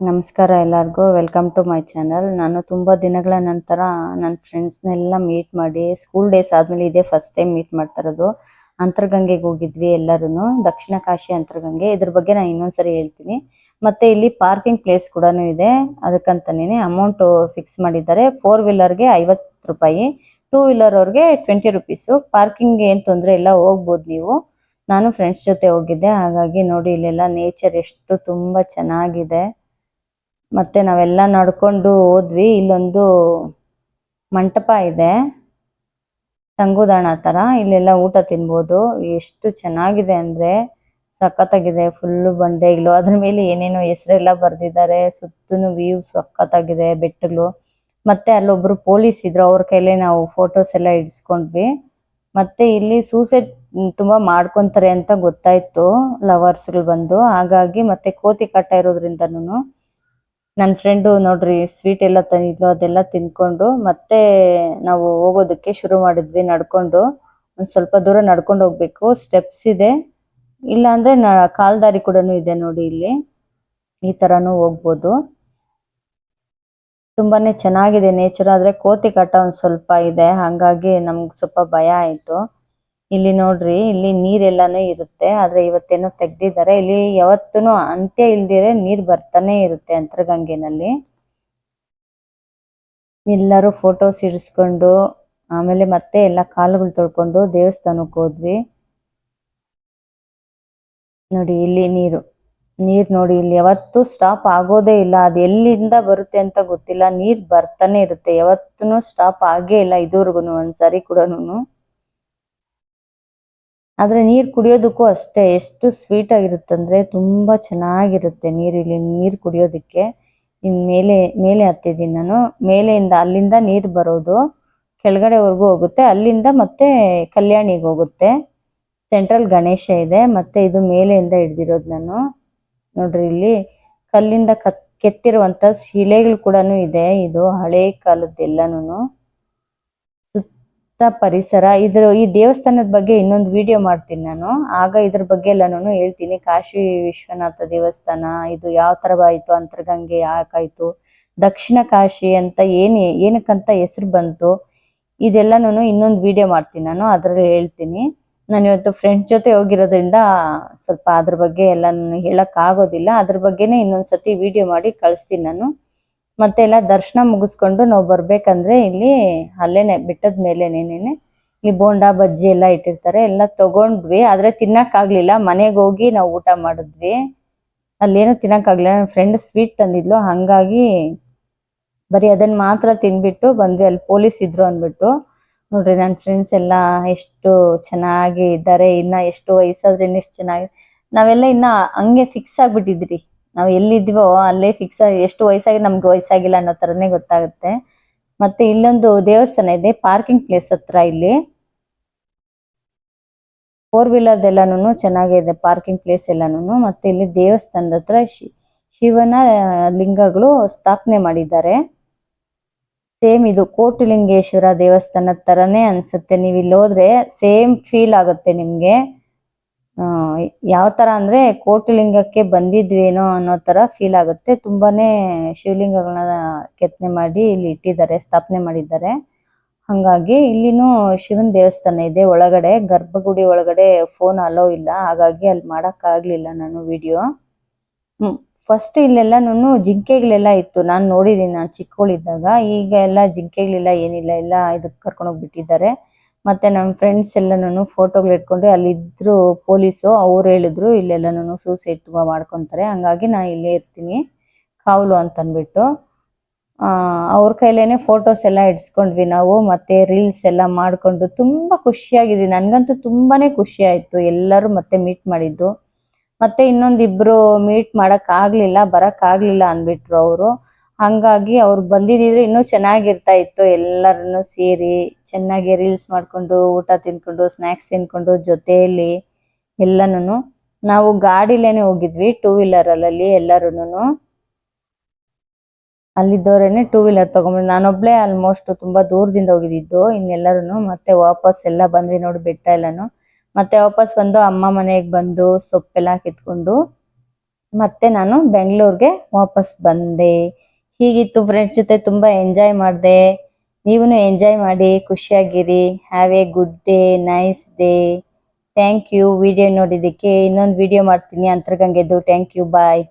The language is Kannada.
ನಮಸ್ಕಾರ ಎಲ್ಲರಿಗೂ ವೆಲ್ಕಮ್ ಟು ಮೈ ಚಾನಲ್ ನಾನು ತುಂಬ ದಿನಗಳ ನಂತರ ನನ್ನ ಫ್ರೆಂಡ್ಸ್ನೆಲ್ಲ ಮೀಟ್ ಮಾಡಿ ಸ್ಕೂಲ್ ಡೇಸ್ ಆದಮೇಲೆ ಇದೇ ಫಸ್ಟ್ ಟೈಮ್ ಮೀಟ್ ಮಾಡ್ತಾ ಇರೋದು. ಅಂತರ್ಗಂಗೆಗೆ ಹೋಗಿದ್ವಿ ಎಲ್ಲರೂ ದಕ್ಷಿಣ ಕಾಶಿ ಅಂತರ್ಗಂಗೆ. ಇದ್ರ ಬಗ್ಗೆ ನಾನು ಇನ್ನೊಂದ್ಸರಿ ಹೇಳ್ತೀನಿ. ಮತ್ತೆ ಇಲ್ಲಿ ಪಾರ್ಕಿಂಗ್ ಪ್ಲೇಸ್ ಕೂಡ ಇದೆ. ಅದಕ್ಕಂತಾನೆ ಅಮೌಂಟ್ ಫಿಕ್ಸ್ ಮಾಡಿದ್ದಾರೆ. ಫೋರ್ ವೀಲರ್ಗೆ ಐವತ್ತು ರೂಪಾಯಿ. ಟೂ ವೀಲರ್ ಅವ್ರಿಗೆ ಟ್ವೆಂಟಿ ರುಪೀಸು ಪಾರ್ಕಿಂಗ್ ಏನು ತೊಂದರೆ ಇಲ್ಲ, ಹೋಗ್ಬೋದು ನೀವು. ನಾನು ಫ್ರೆಂಡ್ಸ್ ಜೊತೆ ಹೋಗಿದ್ದೆ. ಹಾಗಾಗಿ ನೋಡಿ, ಇಲ್ಲೆಲ್ಲ ನೇಚರ್ ಎಷ್ಟು ತುಂಬ ಚೆನ್ನಾಗಿದೆ. ಮತ್ತೆ ನಾವೆಲ್ಲ ನಡ್ಕೊಂಡು ಹೋದ್ವಿ. ಇಲ್ಲೊಂದು ಮಂಟಪ ಇದೆ. ತಂಗುದಾಣ ತರ. ಇಲ್ಲೆಲ್ಲ ಊಟ ತಿನ್ಬೋದು. ಎಷ್ಟು ಚೆನ್ನಾಗಿದೆ ಅಂದ್ರೆ ಸಖತ್ತಾಗಿದೆ. ಫುಲ್ಲು ಬಂಡೆಗಳು ಅದ್ರ ಮೇಲೆ ಏನೇನೋ ಹೆಸರೆಲ್ಲ ಬರ್ದಿದ್ದಾರೆ. ಸುತ್ತನು ವ್ಯೂ ಸಖತ್ತಾಗಿದೆ ಬೆಟ್ಟಗಳು. ಮತ್ತೆ ಅಲ್ಲೊಬ್ರು ಪೊಲೀಸ್ ಇದ್ರು. ಅವ್ರ ಕೈಲೇ ನಾವು ಫೋಟೋಸ್ ಎಲ್ಲ ಇಡ್ಸ್ಕೊಂಡ್ವಿ. ಮತ್ತೆ ಇಲ್ಲಿ ಸೂಸೈಡ್ ತುಂಬಾ ಮಾಡ್ಕೊಂತಾರೆ ಅಂತ ಗೊತ್ತಾಯ್ತು. ಲವರ್ಸ್ಗಳು ಬಂದು. ಹಾಗಾಗಿ ಮತ್ತೆ ಕೋತಿ ಕಟ್ಟ ಇರೋದ್ರಿಂದನೂ ನನ್ನ ಫ್ರೆಂಡು ನೋಡ್ರಿ ಸ್ವೀಟ್ ಎಲ್ಲ ತಂದಿದ್ಲು ಅದೆಲ್ಲ ತಿನ್ಕೊಂಡು ಮತ್ತೆ ನಾವು ಹೋಗೋದಕ್ಕೆ ಶುರು ಮಾಡಿದ್ವಿ, ನಡ್ಕೊಂಡು. ಒಂದ್ ಸ್ವಲ್ಪ ದೂರ ನಡ್ಕೊಂಡು ಹೋಗ್ಬೇಕು ಸ್ಟೆಪ್ಸ್ ಇದೆ. ಇಲ್ಲ ಅಂದ್ರೆ ಕಾಲ್ ದಾರಿ ಕೂಡ ಇದೆ ನೋಡಿ ಇಲ್ಲಿ. ಈ ತರಾನು ಹೋಗ್ಬೋದು. ತುಂಬಾನೇ ಚೆನ್ನಾಗಿದೆ ನೇಚರ್ ಆದ್ರೆ ಕೋತಿ ಕಾಟ ಒಂದ್ ಸ್ವಲ್ಪ ಇದೆ, ಹಂಗಾಗಿ ನಮ್ಗ್ ಸ್ವಲ್ಪ ಭಯ ಆಯ್ತು. ಇಲ್ಲಿ ನೋಡ್ರಿ, ಇಲ್ಲಿ ನೀರೆಲ್ಲಾನು ಇರುತ್ತೆ, ಆದ್ರೆ ಇವತ್ತೇನೋ ತೆಗ್ದಿದ್ದಾರೆ. ಇಲ್ಲಿ ಯಾವತ್ತೂನು ಅಂತ್ಯ ಇಲ್ದಿರೆ ನೀರ್ ಬರ್ತಾನೆ ಇರುತ್ತೆ ಅಂತರ್ಗಂಗೆನಲ್ಲಿ. ಎಲ್ಲರೂ ಫೋಟೋಸ್ ಇಡ್ಸ್ಕೊಂಡು, ಆಮೇಲೆ ಮತ್ತೆ ಎಲ್ಲ ಕಾಲುಗಳು ತೊಳ್ಕೊಂಡು ದೇವಸ್ಥಾನಕ್ಕೆ ಹೋದ್ವಿ. ನೋಡಿ, ಇಲ್ಲಿ ನೀರು, ನೀರ್ ನೋಡಿ, ಇಲ್ಲಿ ಯಾವತ್ತೂ ಸ್ಟಾಪ್ ಆಗೋದೇ ಇಲ್ಲ. ಅದು ಎಲ್ಲಿಂದ ಬರುತ್ತೆ ಅಂತ ಗೊತ್ತಿಲ್ಲ. ನೀರ್ ಬರ್ತಾನೆ ಇರುತ್ತೆ. ಯಾವತ್ತೂ ಸ್ಟಾಪ್ ಆಗೇ ಇಲ್ಲ ಇದುವರೆಗೂ ಒಂದ್ಸರಿ ಕೂಡನು ಆದ್ರೆ ನೀರು ಕುಡಿಯೋದಕ್ಕೂ ಅಷ್ಟೇ ಎಷ್ಟು ಸ್ವೀಟ್ ಆಗಿರುತ್ತಂದ್ರೆ ತುಂಬಾ ಚೆನ್ನಾಗಿರುತ್ತೆ ನೀರು, ಇಲ್ಲಿ ನೀರು ಕುಡಿಯೋದಕ್ಕೆ. ಇನ್ ಮೇಲೆ ಮೇಲೆ ಹತ್ತಿದ್ದೀನಿ ನಾನು. ಮೇಲೆಯಿಂದ, ಅಲ್ಲಿಂದ ನೀರು ಬರೋದು ಕೆಳಗಡೆವರೆಗೂ ಹೋಗುತ್ತೆ. ಅಲ್ಲಿಂದ ಮತ್ತೆ ಕಲ್ಯಾಣಿಗೆ ಹೋಗುತ್ತೆ. ಸೆಂಟ್ರಲ್ ಗಣೇಶ ಇದೆ, ಮತ್ತೆ ಇದು ಮೇಲೆಯಿಂದ ಹಿಡ್ದಿರೋದು ನಾನು. ನೋಡ್ರಿ ಇಲ್ಲಿ ಕಲ್ಲಿಂದ ಕತ್ ಕೆತ್ತಿರುವಂಥ ಶಿಲೆಗಳು ಕೂಡ ಇದೆ. ಇದು ಹಳೆ ಕಾಲದ್ದೆಲ್ಲನೂ ಪರಿಸರ, ಇದ್ರ ಈ ದೇವಸ್ಥಾನದ ಬಗ್ಗೆ ಇನ್ನೊಂದು ವಿಡಿಯೋ ಮಾಡ್ತೀನಿ ನಾನು. ಆಗ ಇದ್ರ ಬಗ್ಗೆ ಎಲ್ಲಾನು ಹೇಳ್ತೀನಿ. ಕಾಶಿ ವಿಶ್ವನಾಥ ದೇವಸ್ಥಾನ, ಇದು ಯಾವ ತರ ಆಯ್ತು, ಅಂತರ್ಗಂಗೆ ಯಾಕಾಯ್ತು ದಕ್ಷಿಣ ಕಾಶಿ ಅಂತ ಏನ್, ಏನಕ್ಕಂತ ಹೆಸರು ಬಂತು ಇದೆಲ್ಲಾನು ಇನ್ನೊಂದು ವಿಡಿಯೋ ಮಾಡ್ತೀನಿ ನಾನು, ಅದ್ರಲ್ಲಿ ಹೇಳ್ತೀನಿ. ನಾನು ಇವತ್ತು ಫ್ರೆಂಡ್ಸ್ ಜೊತೆ ಹೋಗಿರೋದ್ರಿಂದ ಸ್ವಲ್ಪ ಅದ್ರ ಬಗ್ಗೆ ಎಲ್ಲ ಹೇಳಕ್ ಆಗೋದಿಲ್ಲ. ಅದ್ರ ಬಗ್ಗೆನೇ ಇನ್ನೊಂದ್ಸತಿ ವಿಡಿಯೋ ಮಾಡಿ ಕಳಿಸ್ತೀನಿ ನಾನು. ಮತ್ತೆ ಎಲ್ಲ ದರ್ಶನ ಮುಗಿಸ್ಕೊಂಡು ನಾವು ಬರ್ಬೇಕಂದ್ರೆ ಇಲ್ಲಿ ಅಲ್ಲೇನೆ ಬೆಟ್ಟದ ಮೇಲೆನೇನೆ ಇಲ್ಲಿ ಬೋಂಡಾ, ಬಜ್ಜಿ ಎಲ್ಲ ಇಟ್ಟಿರ್ತಾರೆ. ಎಲ್ಲ ತಗೊಂಡ್ವಿ. ಆದ್ರೆ ತಿನ್ನಕ್ ಆಗ್ಲಿಲ್ಲ ಮನೆಗೆ ಹೋಗಿ ನಾವು ಊಟ ಮಾಡಿದ್ವಿ. ಅಲ್ಲೇನು ತಿನ್ನಕ್ ಆಗ್ಲಿಲ್ಲ ನನ್ನ ಫ್ರೆಂಡ್ ಸ್ವೀಟ್ ತಂದಿದ್ಲು. ಹಂಗಾಗಿ ಬರೀ ಅದನ್ನ ಮಾತ್ರ ತಿನ್ಬಿಟ್ಟು ಬಂದ್ವಿ. ಅಲ್ಲಿ ಪೊಲೀಸ್ ಇದ್ರು ಅಂದ್ಬಿಟ್ಟು. ನೋಡ್ರಿ ನನ್ನ ಫ್ರೆಂಡ್ಸ್ ಎಲ್ಲ ಎಷ್ಟು ಚೆನ್ನಾಗಿ ಇದ್ದಾರೆ. ಇನ್ನ ಎಷ್ಟು ವಯಸ್ಸಾದ್ರೆ ಎಷ್ಟು ಚೆನ್ನಾಗಿ ನಾವೆಲ್ಲ ಇನ್ನ ಹಂಗೆ ಫಿಕ್ಸ್ ಆಗ್ಬಿಟ್ಟಿದ್ರಿ. ನಾವ್ ಎಲ್ಲಿದ್ವೋ ಅಲ್ಲೇ ಫಿಕ್ಸ್ ಆಗಿ ಎಷ್ಟು ವಯಸ್ಸಾಗಿ ನಮ್ಗೆ ವಯಸ್ಸಾಗಿಲ್ಲ ಅನ್ನೋ ತರನೇ ಗೊತ್ತಾಗುತ್ತೆ. ಮತ್ತೆ ಇಲ್ಲೊಂದು ದೇವಸ್ಥಾನ ಇದೆ ಪಾರ್ಕಿಂಗ್ ಪ್ಲೇಸ್ ಹತ್ರ ಇಲ್ಲಿ. ಫೋರ್ ವೀಲರ್ ಎಲ್ಲಾನು ಚೆನ್ನಾಗಿದೆ ಪಾರ್ಕಿಂಗ್ ಪ್ಲೇಸ್ ಎಲ್ಲಾನು ಮತ್ತೆ ಇಲ್ಲಿ ದೇವಸ್ಥಾನದ ಹತ್ರ ಶಿವನ ಲಿಂಗಗಳು ಸ್ಥಾಪನೆ ಮಾಡಿದ್ದಾರೆ. ಸೇಮ್ ಇದು ಕೋಟಿಲಿಂಗೇಶ್ವರ ದೇವಸ್ಥಾನದ ತರನೇ ಅನ್ಸುತ್ತೆ. ನೀವು ಇಲ್ಲಿ ಹೋದ್ರೆ ಸೇಮ್ ಫೀಲ್ ಆಗುತ್ತೆ ನಿಮ್ಗೆ. ಯಾವ ತರ ಅಂದ್ರೆ ಕೋಟಿಲಿಂಗಕ್ಕೆ ಬಂದಿದ್ವೇನೋ ಅನ್ನೋ ತರ ಫೀಲ್ ಆಗುತ್ತೆ. ತುಂಬಾನೇ ಶಿವಲಿಂಗಗಳನ್ನ ಕೆತ್ತನೆ ಮಾಡಿ ಇಲ್ಲಿ ಇಟ್ಟಿದ್ದಾರೆ, ಸ್ಥಾಪನೆ ಮಾಡಿದ್ದಾರೆ. ಹಂಗಾಗಿ ಇಲ್ಲಿನೂ ಶಿವನ್ ದೇವಸ್ಥಾನ ಇದೆ ಒಳಗಡೆ, ಗರ್ಭಗುಡಿ ಒಳಗಡೆ ಫೋನ್ ಅಲೋ ಇಲ್ಲ. ಹಾಗಾಗಿ ಅಲ್ಲಿ ಮಾಡಕ್ ಆಗ್ಲಿಲ್ಲ ನಾನು ವಿಡಿಯೋ ಫಸ್ಟ್ ಇಲ್ಲೆಲ್ಲಾನು ಜಿಂಕೆಗಳೆಲ್ಲ ಇತ್ತು. ನಾನು ನೋಡಿದೀನಿ, ನಾನು ಚಿಕ್ಕವಳಿದ್ದಾಗ ಈಗ ಎಲ್ಲ ಜಿಂಕೆಗಳಿಲ್ಲ ಏನಿಲ್ಲ, ಎಲ್ಲ ಇದಕ್ ಕರ್ಕೊಂಡು ಹೋಗ್ಬಿಟ್ಟಿದ್ದಾರೆ. ಮತ್ತೆ ನಮ್ಮ ಫ್ರೆಂಡ್ಸ್ ಎಲ್ಲಾನು ಫೋಟೋಗಳು ಇಟ್ಕೊಂಡು ಅಲ್ಲಿದ್ರು ಪೊಲೀಸು ಅವ್ರು ಹೇಳಿದ್ರು ಇಲ್ಲೆಲ್ಲಾನು ಸೂಸೈಡ್ ತುಂಬಾ ಮಾಡ್ಕೊಂತಾರೆ. ಹಂಗಾಗಿ ನಾ ಇಲ್ಲೇ ಇರ್ತೀನಿ. ಕಾವಲು ಅಂತ ಅಂದ್ಬಿಟ್ಟು. ಆ, ಅವ್ರ ಕೈಲೇನೆ ಫೋಟೋಸ್ ಎಲ್ಲ ಇಡ್ಸ್ಕೊಂಡ್ವಿ ನಾವು, ಮತ್ತೆ ರೀಲ್ಸ್ ಎಲ್ಲ ಮಾಡ್ಕೊಂಡು ತುಂಬಾ ಖುಷಿಯಾಗಿದೆ ನನ್ಗಂತೂ ತುಂಬಾನೇ ಖುಷಿ ಆಯ್ತು ಎಲ್ಲರೂ ಮತ್ತೆ ಮೀಟ್ ಮಾಡಿದ್ದು. ಮತ್ತೆ ಇನ್ನೊಂದಿಬ್ರು ಮೀಟ್ ಮಾಡಕ್ ಆಗ್ಲಿಲ್ಲ, ಬರಕ್ ಆಗ್ಲಿಲ್ಲ ಅಂದ್ಬಿಟ್ರು ಅವರು. ಹಂಗಾಗಿ ಅವ್ರು ಬಂದಿದ್ರೆ ಇನ್ನೂ ಚೆನ್ನಾಗಿರ್ತಾ ಇತ್ತು. ಎಲ್ಲರನ್ನು ಸೇರಿ ಚೆನ್ನಾಗಿ ರೀಲ್ಸ್ ಮಾಡ್ಕೊಂಡು, ಊಟ ತಿನ್ಕೊಂಡು ಸ್ನಾಕ್ಸ್ ತಿನ್ಕೊಂಡು ಜೊತೆಯಲ್ಲಿ ಎಲ್ಲನೂ ನಾವು ಗಾಡಿಲೇನೆ ಹೋಗಿದ್ವಿ ಟೂ ವೀಲರ್ ಅಲ್ಲಿ ಎಲ್ಲರೂನು ಅಲ್ಲಿದ್ದವರೇನೆ ಟೂ ವೀಲರ್ ತಗೊಂಡ್ಬಂದು ನಾನೊಬ್ಳೆ ಆಲ್ಮೋಸ್ಟ್ ತುಂಬಾ ದೂರದಿಂದ ಹೋಗಿದ್ದು. ಇನ್ನೆಲ್ಲರೂ ಮತ್ತೆ ವಾಪಸ್ ಎಲ್ಲ ಬಂದ್ವಿ ನೋಡಿ ಬೆಟ್ಟ ಎಲ್ಲಾನು. ಮತ್ತೆ ವಾಪಸ್ ಬಂದು ಅಮ್ಮ ಮನೆಗೆ ಬಂದು ಸೊಪ್ಪೆಲ್ಲ ಕಿತ್ಕೊಂಡು ಮತ್ತೆ ನಾನು ಬೆಂಗಳೂರಿಗೆ ವಾಪಸ್ ಬಂದೆ. ಹೀಗಿತ್ತು ಫ್ರೆಂಡ್ಸ್ ಜೊತೆ ತುಂಬಾ ಎಂಜಾಯ್ ಮಾಡಿದೆ. ನೀವು ಎಂಜಾಯ್ ಮಾಡಿ, ಖುಷಿಯಾಗಿರಿ. Have a good day nice day thank you video ನೋಡಿದ್ದಕ್ಕೆ ಇನ್ನೊಂದು ವಿಡಿಯೋ ಮಾಡ್ತೀನಿ. ಅಂತರ್ಗಂಗೆದು. Thank you bye